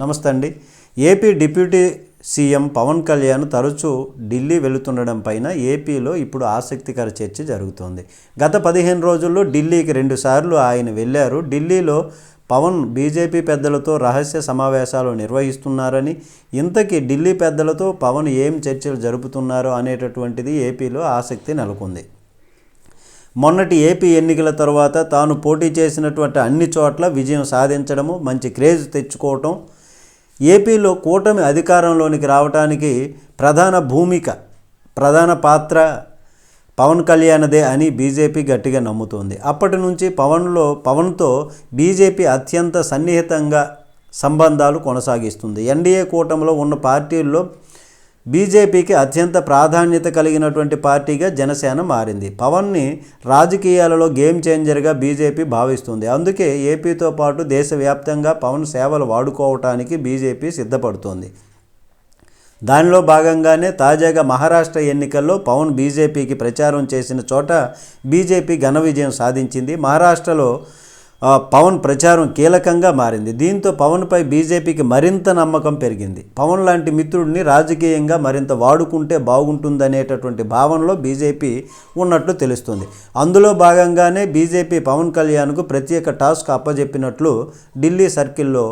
నమస్తే అండి. AP deputy CM Pawan Kalyan తరచూ ఢిల్లీ వెళుతుండడం పైన ఏపీలో ఇప్పుడు ఆసక్తికర చర్చ జరుగుతోంది. గత పదిహేను రోజుల్లో ఢిల్లీకి రెండుసార్లు ఆయన వెళ్ళారు. ఢిల్లీలో పవన్ బీజేపీ పెద్దలతో రహస్య సమావేశాలు నిర్వహిస్తున్నారని ఇంతకీ ఢిల్లీ పెద్దలతో పవన్ ఏం చర్చలు జరుపుతున్నారో అనేటటువంటిది ఏపీలో ఆసక్తి నెలకొంది. మొన్నటి ఏపీ ఎన్నికల తర్వాత తాను పోటీ చేసినటువంటి అన్ని చోట్ల విజయం సాధించడము మంచి క్రేజ్ తెచ్చుకోవటం ఏపీలో కూటమి అధికారంలోనికి రావడానికి ప్రధాన భూమిక ప్రధాన పాత్ర పవన్ కళ్యాణ్దే అని బీజేపీ గట్టిగా నమ్ముతోంది. అప్పటి నుంచి పవన్లో పవన్తో బీజేపీ అత్యంత సన్నిహితంగా సంబంధాలు కొనసాగిస్తుంది. ఎన్డీఏ కూటమిలో ఉన్న పార్టీల్లో బీజేపీకి అత్యంత ప్రాధాన్యత కలిగినటువంటి పార్టీగా జనసేన మారింది. పవన్ని రాజకీయాలలో గేమ్ చేంజర్గా బీజేపీ భావిస్తుంది. అందుకే ఏపీతో పాటు దేశవ్యాప్తంగా పవన్ సేవలు వాడుకోవటానికి బీజేపీ సిద్ధపడుతోంది. దానిలో భాగంగానే తాజాగా మహారాష్ట్ర ఎన్నికల్లో పవన్ బీజేపీకి ప్రచారం చేసిన చోట బీజేపీ ఘన విజయం సాధించింది. మహారాష్ట్రలో పవన్ ప్రచారం కీలకంగా మారింది. దీంతో పవన్పై బీజేపీకి మరింత నమ్మకం పెరిగింది. పవన్ లాంటి మిత్రుడిని రాజకీయంగా మరింత వాడుకుంటే బాగుంటుందనేటటువంటి భావనలో బీజేపీ ఉన్నట్లు తెలుస్తుంది. అందులో భాగంగానే బీజేపీ పవన్ కళ్యాణ్కు ప్రత్యేక టాస్క్ అప్పజెప్పినట్లు ఢిల్లీ సర్కిల్లో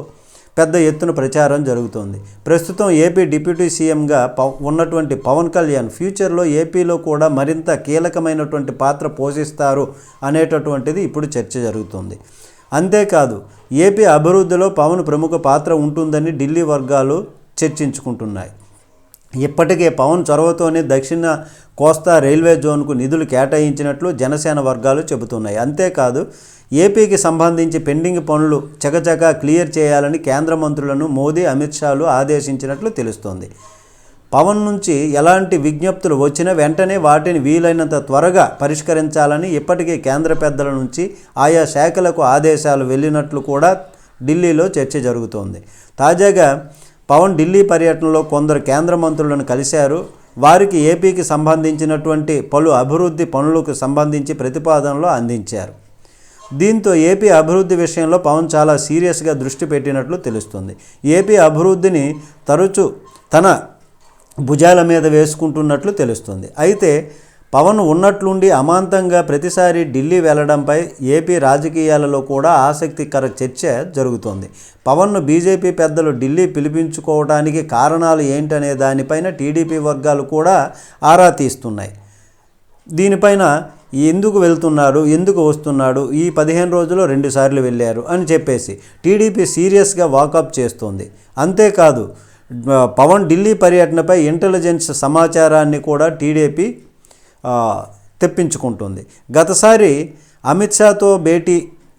పెద్ద ఎత్తున ప్రచారం జరుగుతోంది. ప్రస్తుతం ఏపీ డిప్యూటీ సీఎంగా పవ ఉన్నటువంటి పవన్ కళ్యాణ్ ఫ్యూచర్లో ఏపీలో కూడా మరింత కీలకమైనటువంటి పాత్ర పోషిస్తారు అనేటటువంటిది ఇప్పుడు చర్చ జరుగుతుంది. అంతేకాదు ఏపీ అభివృద్ధిలో పవన్ ప్రముఖ పాత్ర ఉంటుందని ఢిల్లీ వర్గాలు చర్చించుకుంటున్నాయి. ఇప్పటికే పవన్ చొరవతోనే దక్షిణ కోస్తా రైల్వే జోన్కు నిధులు కేటాయించినట్లు జనసేన వర్గాలు చెబుతున్నాయి. అంతేకాదు ఏపీకి సంబంధించి పెండింగ్ పనులు చకచకా క్లియర్ చేయాలని కేంద్ర మంత్రులను మోదీ అమిత్ షాలు ఆదేశించినట్లు తెలుస్తోంది. పవన్ నుంచి ఎలాంటి విజ్ఞప్తులు వచ్చినా వెంటనే వాటిని వీలైనంత త్వరగా పరిష్కరించాలని ఇప్పటికే కేంద్ర పెద్దల నుంచి ఆయా శాఖలకు ఆదేశాలు వెళ్ళినట్లు కూడా ఢిల్లీలో చర్చ జరుగుతోంది. తాజాగా పవన్ ఢిల్లీ పర్యటనలో కొందరు కేంద్ర మంత్రులను కలిశారు. వారికి ఏపీకి సంబంధించినటువంటి పలు అభివృద్ధి పనులకు సంబంధించి ప్రతిపాదనలు అందించారు. దీంతో ఏపీ అభివృద్ధి విషయంలో పవన్ చాలా సీరియస్గా దృష్టి పెట్టినట్లు తెలుస్తుంది. ఏపీ అభివృద్ధిని తరచూ తన భుజాల మీద వేసుకుంటున్నట్లు తెలుస్తుంది. అయితే పవన్ ఉన్నట్లుండి అమాంతంగా ప్రతిసారి ఢిల్లీ వెళ్ళడంపై ఏపీ రాజకీయాలలో కూడా ఆసక్తికర చర్చ జరుగుతోంది. పవన్ను బీజేపీ పెద్దలు ఢిల్లీ పిలిపించుకోవడానికి కారణాలు ఏంటనే దానిపైన టీడీపీ వర్గాలు కూడా ఆరా తీస్తున్నాయి. దీనిపైన ఎందుకు వెళ్తున్నాడు ఎందుకు వస్తున్నాడు ఈ పదిహేను రోజుల్లో రెండుసార్లు వెళ్ళారు అని చెప్పేసి టీడీపీ సీరియస్గా వాకప్ చేస్తోంది. అంతేకాదు పవన్ ఢిల్లీ పర్యటనపై ఇంటెలిజెన్స్ సమాచారాన్ని కూడా టీడీపీ తెప్పించుకుంటుంది. గతసారి అమిత్ షాతో భేటీ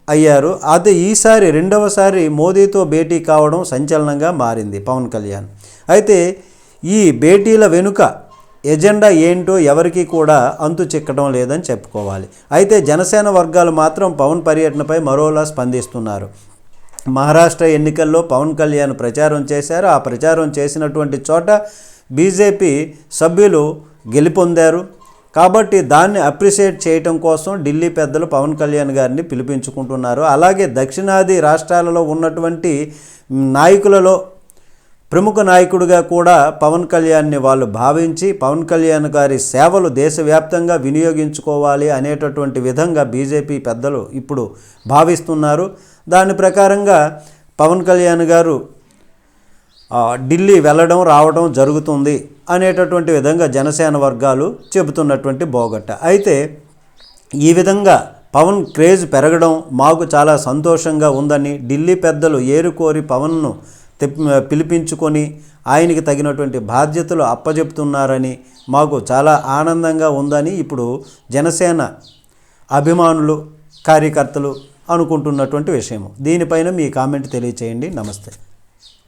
అయ్యారు. అదే ఈసారి రెండవసారి మోదీతో భేటీ కావడం సంచలనంగా మారింది పవన్ కళ్యాణ్. అయితే ఈ భేటీల వెనుక ఎజెండా ఏంటో ఎవరికీ కూడా అంతు చిక్కడం లేదని చెప్పుకోవాలి. అయితే జనసేన వర్గాలు మాత్రం పవన్ పర్యటనపై మరోలా స్పందిస్తున్నారు. మహారాష్ట్ర ఎన్నికల్లో పవన్ కళ్యాణ్ ప్రచారం చేశారు. ఆ ప్రచారం చేసినటువంటి చోట బీజేపీ సభ్యులు గెలుపొందారు. కాబట్టి దాన్ని అప్రిషియేట్ చేయటం కోసం ఢిల్లీ పెద్దలు పవన్ కళ్యాణ్ గారిని పిలిపించుకుంటున్నారు. అలాగే దక్షిణాది రాష్ట్రాలలో ఉన్నటువంటి నాయకులలో ప్రముఖ నాయకుడిగా కూడా పవన్ కళ్యాణ్ని వాళ్ళు భావించి పవన్ కళ్యాణ్ గారి సేవలు దేశవ్యాప్తంగా వినియోగించుకోవాలి అనేటటువంటి విధంగా బీజేపీ పెద్దలు ఇప్పుడు భావిస్తున్నారు. దాని ప్రకారంగా పవన్ కళ్యాణ్ గారు ఢిల్లీ వెళ్ళడం రావడం జరుగుతుంది అనేటటువంటి విధంగా జనసేన వర్గాలు చెబుతున్నటువంటి బోగట్ట అయితే ఈ విధంగా పవన్ క్రేజ్ పెరగడం మాకు చాలా సంతోషంగా ఉందని ఢిల్లీ పెద్దలు ఏరుకోరి పవన్ను పిలిపించుకొని ఆయనకి తగినటువంటి బాధ్యతలు అప్పజెప్తున్నారని మాకు చాలా ఆనందంగా ఉందని ఇప్పుడు జనసేన అభిమానులు కార్యకర్తలు అనుకుంటున్నటువంటి విషయం దీనిపైన మీ కామెంట్ తెలియచేయండి. నమస్తే.